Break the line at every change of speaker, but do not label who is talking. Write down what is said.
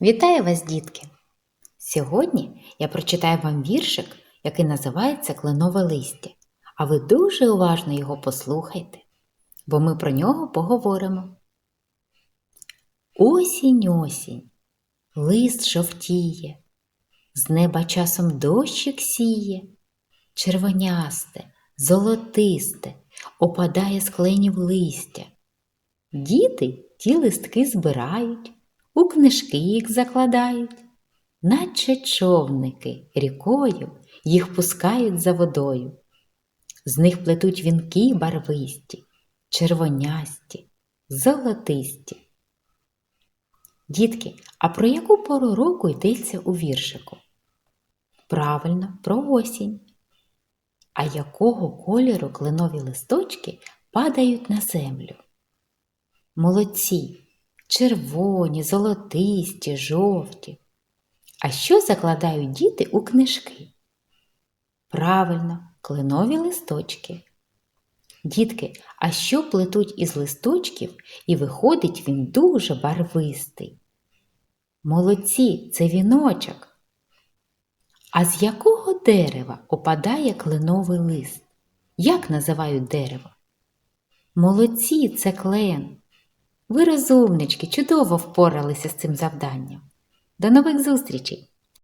Вітаю вас, дітки! Сьогодні я прочитаю вам віршик, який називається Кленове листя, а ви дуже уважно його послухайте, бо ми про нього поговоримо. Осінь, осінь, лист жовтіє, з неба часом дощик сіє, червонясте, золотисте, опадає з кленів листя. Діти ті листки збирають, у книжки їх закладають, наче човники рікою їх пускають за водою. З них плетуть вінки барвисті, червонясті, золотисті. Дітки, а про яку пору року йдеться у віршику? Правильно, про осінь. А якого кольору кленові листочки падають на землю? Молодці, червоні, золотисті, жовті. А що закладають діти у книжки? Правильно, кленові листочки. Дітки, а що плетуть із листочків і виходить він дуже барвистий? Молодці, це віночок. А з якого дерева опадає кленовий лист? Як називають дерево? Молодці, це клен. Ви розумнички, чудово впоралися з цим завданням. До нових зустрічей!